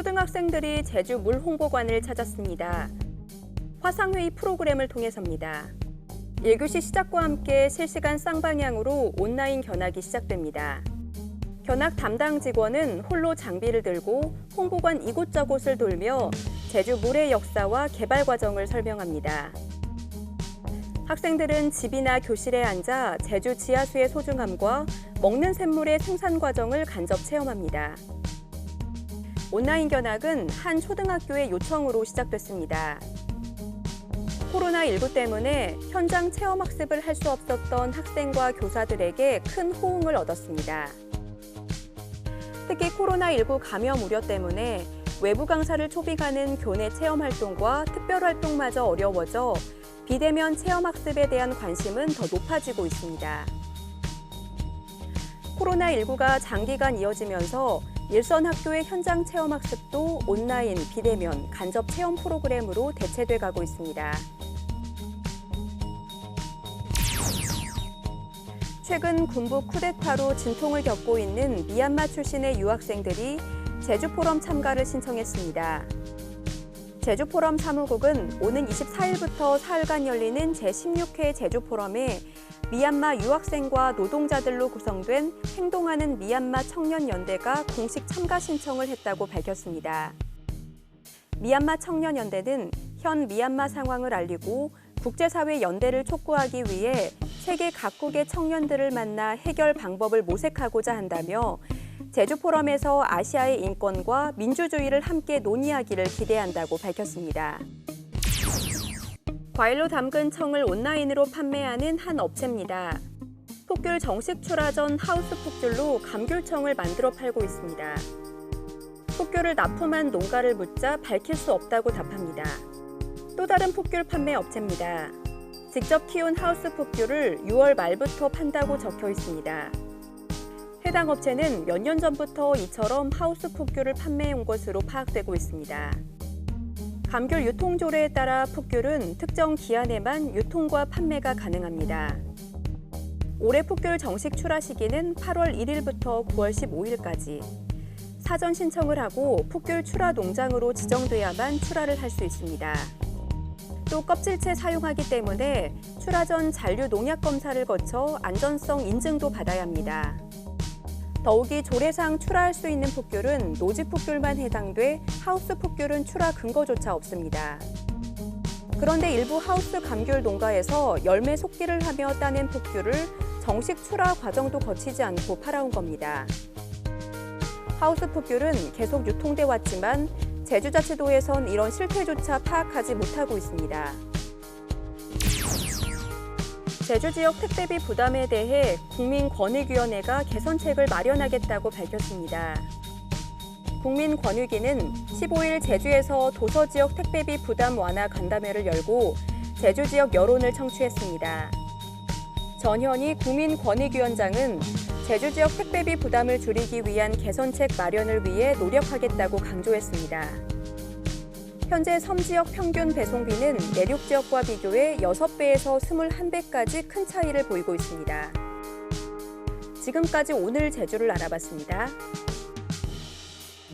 초등학생들이 제주 물 홍보관을 찾았습니다. 화상회의 프로그램을 통해서입니다. 1교시 시작과 함께 실시간 쌍방향으로 온라인 견학이 시작됩니다. 견학 담당 직원은 홀로 장비를 들고 홍보관 이곳저곳을 돌며 제주 물의 역사와 개발 과정을 설명합니다. 학생들은 집이나 교실에 앉아 제주 지하수의 소중함과 먹는 샘물의 생산 과정을 간접 체험합니다. 온라인 견학은 한 초등학교의 요청으로 시작됐습니다. 코로나19 때문에 현장 체험 학습을 할 수 없었던 학생과 교사들에게 큰 호응을 얻었습니다. 특히 코로나19 감염 우려 때문에 외부 강사를 초빙하는 교내 체험 활동과 특별 활동마저 어려워져 비대면 체험 학습에 대한 관심은 더 높아지고 있습니다. 코로나19가 장기간 이어지면서 일선 학교의 현장 체험 학습도 온라인, 비대면, 간접 체험 프로그램으로 대체돼 가고 있습니다. 최근 군부 쿠데타로 진통을 겪고 있는 미얀마 출신의 유학생들이 제주 포럼 참가를 신청했습니다. 제주포럼 사무국은 오는 24일부터 사흘간 열리는 제16회 제주포럼에 미얀마 유학생과 노동자들로 구성된 행동하는 미얀마 청년연대가 공식 참가 신청을 했다고 밝혔습니다. 미얀마 청년연대는 현 미얀마 상황을 알리고 국제사회 연대를 촉구하기 위해 세계 각국의 청년들을 만나 해결 방법을 모색하고자 한다며 제주 포럼에서 아시아의 인권과 민주주의를 함께 논의하기를 기대한다고 밝혔습니다. 과일로 담근 청을 온라인으로 판매하는 한 업체입니다. 폭귤 정식 출하 전 하우스 폭귤로 감귤청을 만들어 팔고 있습니다. 폭귤을 납품한 농가를 묻자 밝힐 수 없다고 답합니다. 또 다른 폭귤 판매 업체입니다. 직접 키운 하우스 폭귤을 6월 말부터 판다고 적혀 있습니다. 해당 업체는 몇 년 전부터 이처럼 하우스 폭귤을 판매해 온 것으로 파악되고 있습니다. 감귤 유통 조례에 따라 폭귤은 특정 기한에만 유통과 판매가 가능합니다. 올해 폭귤 정식 출하 시기는 8월 1일부터 9월 15일까지. 사전 신청을 하고 폭귤 출하 농장으로 지정돼야만 출하를 할 수 있습니다. 또 껍질째 사용하기 때문에 출하 전 잔류 농약 검사를 거쳐 안전성 인증도 받아야 합니다. 더욱이 조례상 출하할 수 있는 폭귤은 노지 폭귤만 해당돼 하우스 폭귤은 출하 근거조차 없습니다. 그런데 일부 하우스 감귤 농가에서 열매 속기를 하며 따낸 폭귤을 정식 출하 과정도 거치지 않고 팔아온 겁니다. 하우스 폭귤은 계속 유통돼 왔지만 제주자치도에선 이런 실태조차 파악하지 못하고 있습니다. 제주 지역 택배비 부담에 대해 국민권익위원회가 개선책을 마련하겠다고 밝혔습니다. 국민권익위는 15일 제주에서 도서 지역 택배비 부담 완화 간담회를 열고 제주 지역 여론을 청취했습니다. 전현희 국민권익위원장은 제주 지역 택배비 부담을 줄이기 위한 개선책 마련을 위해 노력하겠다고 강조했습니다. 현재 섬 지역 평균 배송비는 내륙 지역과 비교해 6배에서 21배까지 큰 차이를 보이고 있습니다. 지금까지 오늘 제주를 알아봤습니다.